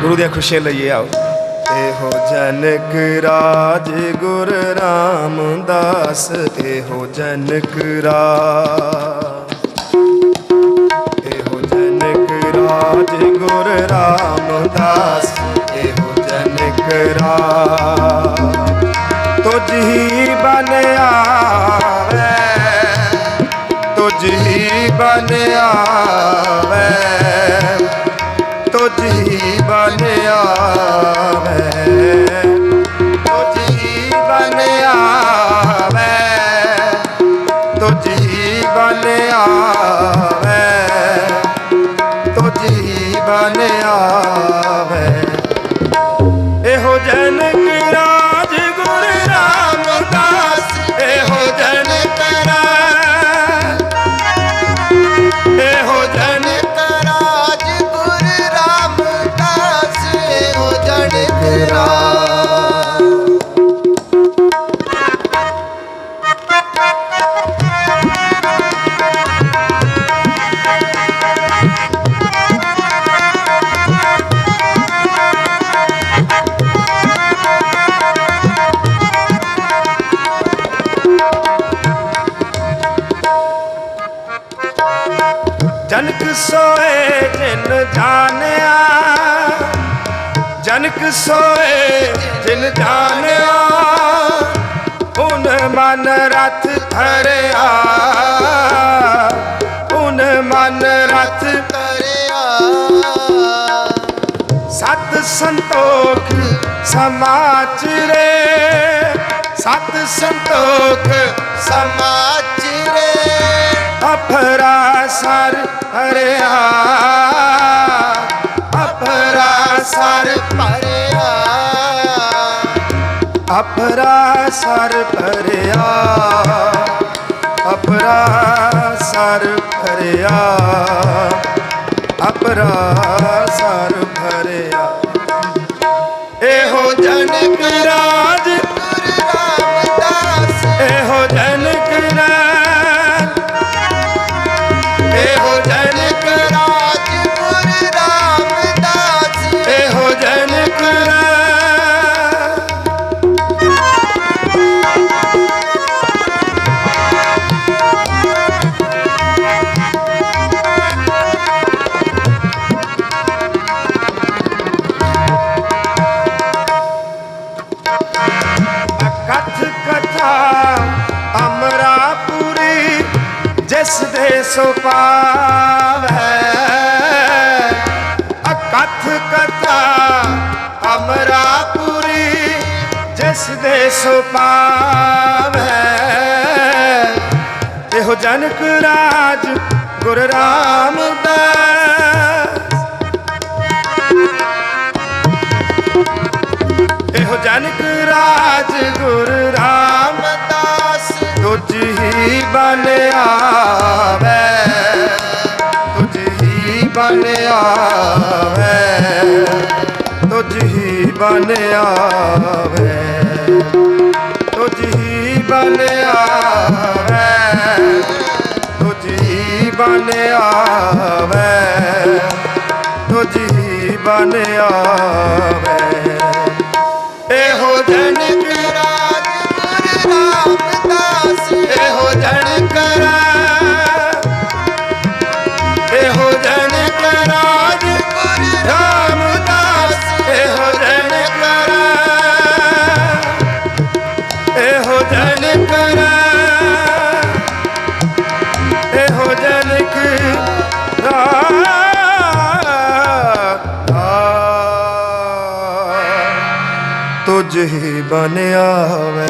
ਗੁਰੂ ਦੀਆਂ ਖੁਸ਼ੀਆਂ ਲਈਏ, ਆਓ। ਇਹੋ ਜਨਕ ਰਾਜ ਗੁਰ ਰਾਮਦਾਸ ਇਹੋ ਜਨਕ ਰਾਜ ਇਹੋ ਜਨਕ ਰਾਜ ਗੁਰ ਰਾਮਦਾਸ ਇਹੋ ਜਨਕ ਰਾਜ। ਤੁਝ ਹੀ ਬਨ ਆਵੇ, ਤੁਝ ਹੀ ਬਨ ਆਵੇ ਸੋਏ ਜਿਨ ਜਾਣਿਆ, ਜਨਕ ਸੋਏ ਜਿਨ ਜਾਣਿਆ ਉਨ ਮਨ ਰਥ ਧਰਿਆ ਉਨ ਮਨ ਰਥ ਧਰਿਆ। ਸਤ ਸੰਤੋਖ ਸਮਾਚਰੇ, ਸਤ ਸੰਤੋਖ ਸਮਾਚਰੇ। ਹਰਿਆ ਅਫਰਾ ਸਰ ਭਰਿਆ ਅਫਰਾ ਸਰ ਭਰਿਆ ਅਫਰਾ ਸਰ ਭਰਿਆ ਅਫਰਾ ਸਰ ਭਰਿਆ। ਦੇ ਸੋ ਪਾਵੈ ਅਕਥ ਕਥਾ ਅਮਰਾਪੁਰੀ ਜਿਸ ਦੇ ਸੋ ਪਾਵੈ ਇਹੋ ਜਨਕ ਰਾਜ ਗੁਰ ਰਾਮਦਾਸ। ਇਹੋ ਜਨਕ ਰਾਜ ਗੁਰ ਰਾਮ ਰਾਮਦਾਸ। ਤੁਝ ਹੀ ਬਨ ਆਵੇ, ਤੁਝ ਹੀ ਬਨ ਆਵੇ, ਤੁਝ ਹੀ ਬਨ ਆਵੇ, ਤੁਝ ਹੀ ਬਨ ਆਵੇ, ਤੁਝ ਹੀ ਬਨ ਆਵੇ, ਤੁਝ ਹੀ ਬਨ ਆਵੇ। ਤੁਝ ਹੀ ਬਣਿਆ ਆਵੇ।